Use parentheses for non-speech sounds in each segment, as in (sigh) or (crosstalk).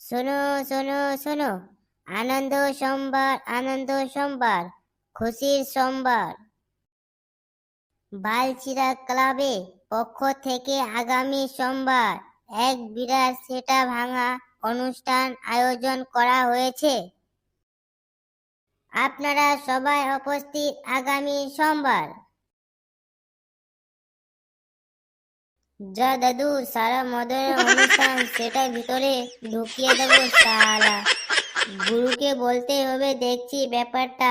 শোনো শোনো শোনো। আনন্দ সোমবার আনন্দ সোমবার, খুশির সোমবার। বালচিরা ক্লাবে পক্ষ থেকে আগামী সোমবার এক বিরাট সেটা ভাঙা অনুষ্ঠান আয়োজন করা হয়েছে। আপনারা সবাই উপস্থিত আগামী সোমবার। যা দাদু সারা মদের অনুষ্ঠান সেটা ভিতরে ঢুকিয়ে দেবো সালা গুরুকে বলতে হবে দেখছি ব্যাপারটা।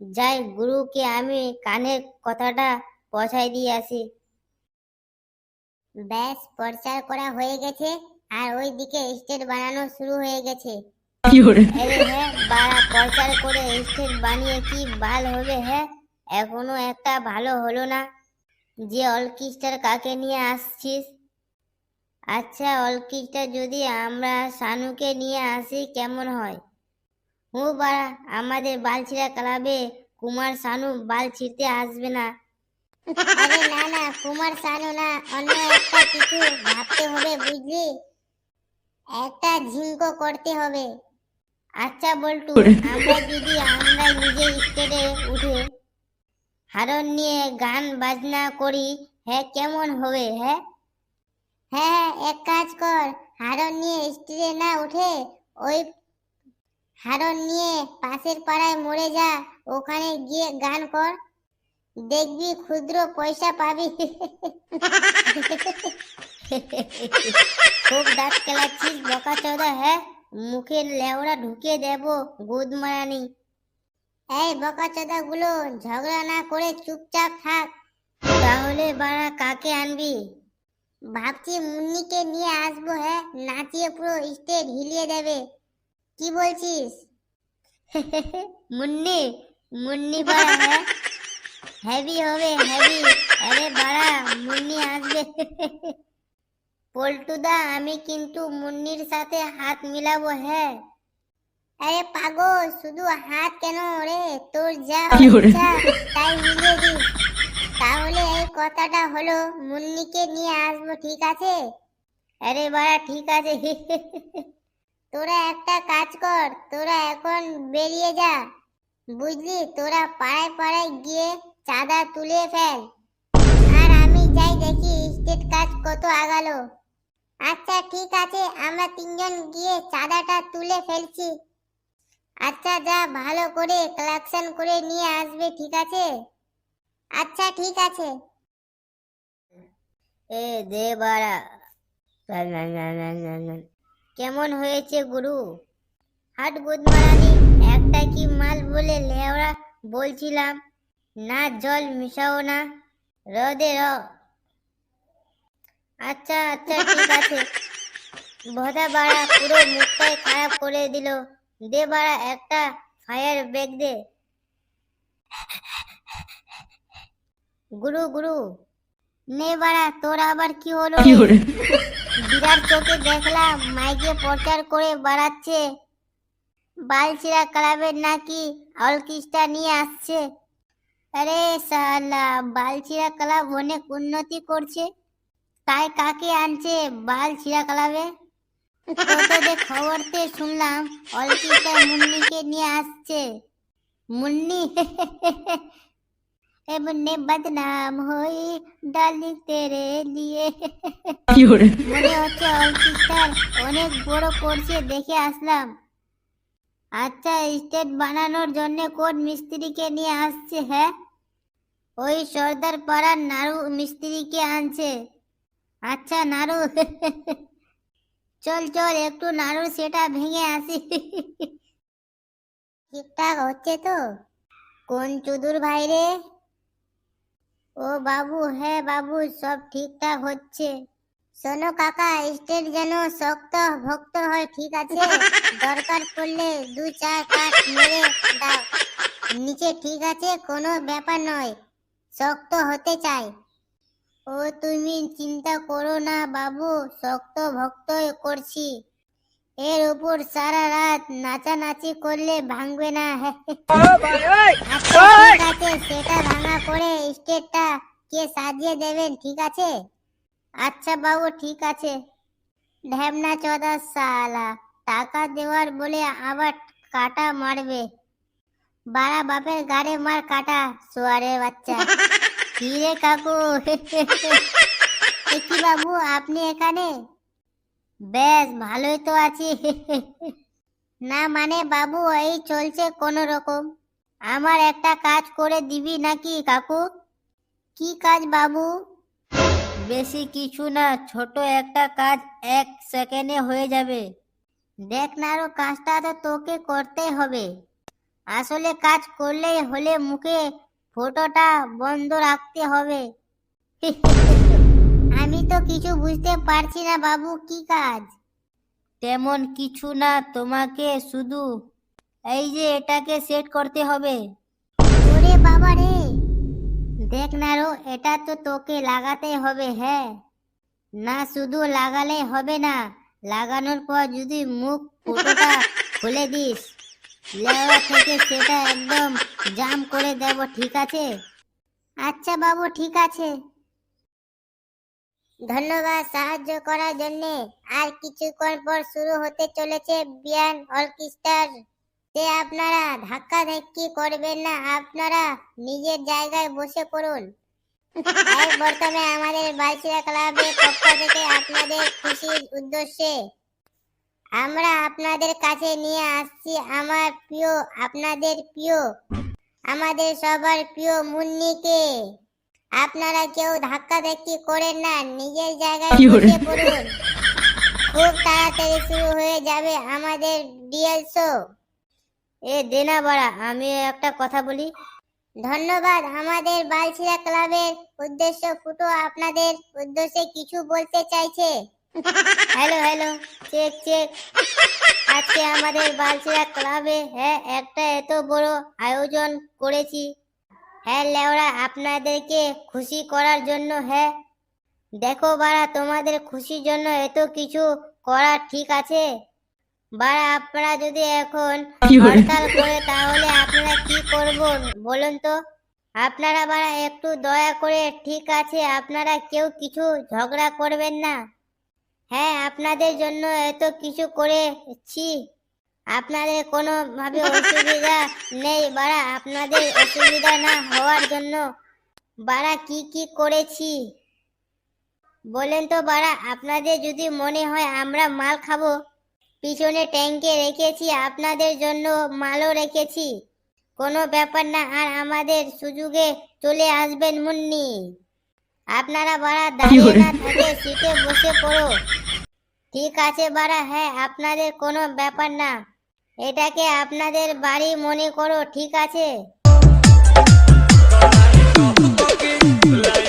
যাই গুরুকে আমি কানের কথাটা পৌঁছাই দিয়ে আসি। ব্যাস প্রচার করা হয়ে গেছে আর ওইদিকে স্টেট বানানো শুরু হয়ে গেছে। বাড়া প্রচার করে স্টেট বানিয়ে কি বাল হবে হ্যাঁ এখনও একটা ভালো হলো না। যে অর্কেস্ট্রার কাকে নিয়ে আসছিস? আচ্ছা অর্কেস্ট্রা যদি আমরা সানুকে নিয়ে আসি কেমন হয়? হু বাড়া আমাদের বালছিড়া ক্লাবে কুমার সানু বাল ছিঁড়তে আসবে না। আরে না না কুমার সানু না অন্য একটা কিছু ভাবতে হবে বুঝলি? একটা ঝিঙ্কো করতে হবে। আচ্ছা বল্টু (laughs) আমরা যদি আমরা নিজে স্টেজে উঠে হারন নিয়ে গান বাজনা করি হ্যাঁ কেমন হবে হ্যাঁ? হ্যাঁ এক কাজ কর, হারন নিয়ে স্টেজে না উঠে ওই হারন নিয়ে পাশের পাড়ায় মরে যা, ওখানে গিয়ে গান কর, দেখবি ক্ষুদ্র পয়সা পাবি। খুব দাঁত কেলাচ্ছিস, বকা চোদা হ্যাঁ? মুখে লেওড়া ঢুকিয়ে দেব গুদ মারানি এই বকা চোদা গুলো ঝগড়া না করে চুপচাপ থাক, তাহলে বাড়া কাকে আনবি? ভাবছি মুন্নিকে নিয়ে আসব হ্যাঁ নাচিয়ে পুরো স্টেজ হিলিয়ে দেবে। কি বলছিস? (laughs) মুন্নি মুন্নি বাড়া হ্যাঁ হবে হেভি আরে বাড়া, মুন্নি আসবে। (laughs) পল্টুদা, আমি কিন্তু মুন্নির সাথে হাত মিলাবো হ্যাঁ আরে পাগল শুধু হাত কেন রে তোর যা ইচ্ছা তাই দিস তাহলে এই কথাটা হলো মুন্নিকে নিয়ে আসব ঠিক আছে? আরে বাড়া ঠিক আছে। (laughs) তোরা একটা কাজ কর তোরা এখন বেরিয়ে যা। বুঝলি? তোরা পাড়ায় পাড়ায় গিয়ে চাঁদা তুলে ফেল। আর আমি যাই দেখি স্টেট কাজ কত আগালো। আচ্ছা ঠিক আছে আমরা তিনজন গিয়ে চাঁদাটা তুলে ফেলছি। আচ্ছা যা ভালো করে কালেকশন করে নিয়ে আসবে, ঠিক আছে? আচ্ছা ঠিক আছে। এ দে বাড়া কেমন হয়েছে গুরু? হাট গুদ মারানি একটা কি মাল বলে লেওড়া বলছিলাম? না, জল মিশাও না। র দে, র। আচ্ছা আচ্ছা ঠিক আছে। ভোদা বাড়া পুরো মুখটাই খারাপ করে দিল। দে বাড়া একটা ফায়ার ব্যাগ দে। গুরু গুরু নে বাড়া তোর আবার কি হলো? বিরাট চোখে দেখলাম মাইকে প্রচার করে বাড়াচ্ছে। বালচিরা ক্লাবের নাকি অলকিস্টা নিয়ে আসছে। আরে সালা বালচিরা ক্লাব অনেক উন্নতি করছে। তাই কাকে আনছে বালচিরা ক্লাবে? তোদের খবরতে শুনলাম অলকিস্টা মুন্নিকে নিয়ে আসছে। মুন্নি এমনি বদনাম হই ডালি তেরে লিয়ে। মনে হচ্ছে অলকিস্টার অনেক বড় করছে দেখে আসলাম। আচ্ছা স্টেট বানানোর জন্য কোন মিস্ত্রিকে নিয়ে আসছে হ্যাঁ? ওই সর্দার পাড়ার নাড়ু মিস্ত্রিকে আনছে। আচ্ছা নাড়ু চল চল, একটু নাড়ু সেটা ভেঙে আসি। ঠিকঠাক হচ্ছে তো? কোন চুদুর ভাই রে? ও বাবু হ্যাঁ বাবু, সব ঠিকঠাক হচ্ছে। শোনো কাকা স্টেট যেন শক্ত ভক্ত হয়, ঠিক আছে? দরকার পড়লে দু চার কাঠ মেরে দাও। নিচে ঠিক আছে, কোনো ব্যাপার নয়, শক্ত হতে চাই। ও তুমি চিন্তা করো না বাবু, শক্ত ভক্ত করছি। এর উপর সারা রাত নাচানাচি করলে ভাঙবে না। আচ্ছা সেটা ভাঙা করে স্টেটটা কে সাজিয়ে দেবেন, ঠিক আছে? আচ্ছা বাবু, ঠিক আছে। ঢ্যামনা চোদা সালা, টাকা দেওয়ার বলে আবার কাটা মারবে। বাড়া বাপের গাড়ে মার কাটা, সোয়ারের বাচ্চা। কি রে কাকু। কি বাবু, আপনি এখানে? বেশ, ভালোই তো আছি। না মানে বাবু, এই চলছে কোন রকম। আমার একটা কাজ করে দিবি নাকি কাকু? কি কাজ বাবু? বেশি কিছু না, ছোট একটা কাজ এক সেকেন্ডে হয়ে যাবে। দেখ না আরও, কাজটা তো তোকে করতেই হবে। আসলে কাজ করলেই হলে মুখে ফটোটা বন্ধ রাখতে হবে। (laughs) আমি তো কিছু বুঝতে পারছি না বাবু কি কাজ? তেমন কিছু না তোমাকে শুধু এই যে এটাকে সেট করতে হবে। ওরে বাবা রে! দেখ না রো এটা তো তোকে লাগাতে হবে হ্যাঁ? না শুধু লাগালে হবে না লাগানোর পর যদি মুখ ফুটোটা (laughs) খুলে দিস। লেওয়া থেকে সেটা একদম জাম করে দেব, ঠিক আছে? আচ্ছা বাবু, ঠিক আছে। ধন্যবাদ সাহায্য করার জন্য। আর কিছুক্ষণ পর শুরু হতে চলেছে বিয়ান আপনারা ধাক্কা ধাক্কি করবেন না, আপনারা নিজের জায়গায় বসে পড়ুন। বর্তমানে আমাদের বালচিরা ক্লাবের পক্ষ থেকে আপনাদের খুশির উদ্দেশ্যে আমরা আপনাদের কাছে নিয়ে আসছি আমার প্রিয় আপনাদের প্রিয় আমাদের সবার প্রিয় মুন্নিকে। আপনারা কেউ ধাক্কা ধাক্কি করেন না নিজের জায়গায় বসে পড়ুন। খুব তাড়াতাড়ি শুরু হয়ে যাবে আমাদের ডিএল শো এ দেনা বাড়া আমি একটা কথা বলি। ধন্যবাদ আমাদের বালছিরা ক্লাবের উদ্দেশ্য ফুটো আপনাদের উদ্দেশ্যে কিছু বলতে চাইছে। হ্যালো হ্যালো চেক চেক আজকে আমাদের বালছিরা ক্লাবে হ্যাঁ একটা এত বড় আয়োজন করেছি। হ্যাঁ লেওরা আপনাদেরকে খুশি করার জন্য হ্যাঁ। দেখো বাড়া তোমাদের খুশির জন্য এত কিছু করা ঠিক আছে? বাড়া আপনারা যদি এখন হরতাল করে তাহলে আপনারা কি করবেন বলুন তো? আপনারা বাড়া একটু দয়া করে ঠিক আছে আপনারা কেউ কিছু ঝগড়া করবেন না। হ্যাঁ আপনাদের জন্য এত কিছু করেছি। আপনাদের কোনো ভাবে অসুবিধা নেই, বাড়া। আপনাদের অসুবিধা না হওয়ার জন্য। বাড়া, কি কি করেছি? বলেন তো বাড়া, আপনাদের যদি মনে হয় আমরা মাল খাব। পিছনে ট্যাঙ্কে রেখেছি, আপনাদের জন্য মালও রেখেছি। কোনো ব্যাপার না, আর আমাদের সুযোগে চলে আসবেন মুন্নি। আপনারা বাড়া (laughs) দাঁড়িয়ে না থাকে সিটে বসে পড়ো। ঠিক আছে বাড়া হ্যাঁ আপনাদের কোনো ব্যাপার না। এটাকে আপনাদের বাড়ি মনে করো ঠিক আছে? (laughs)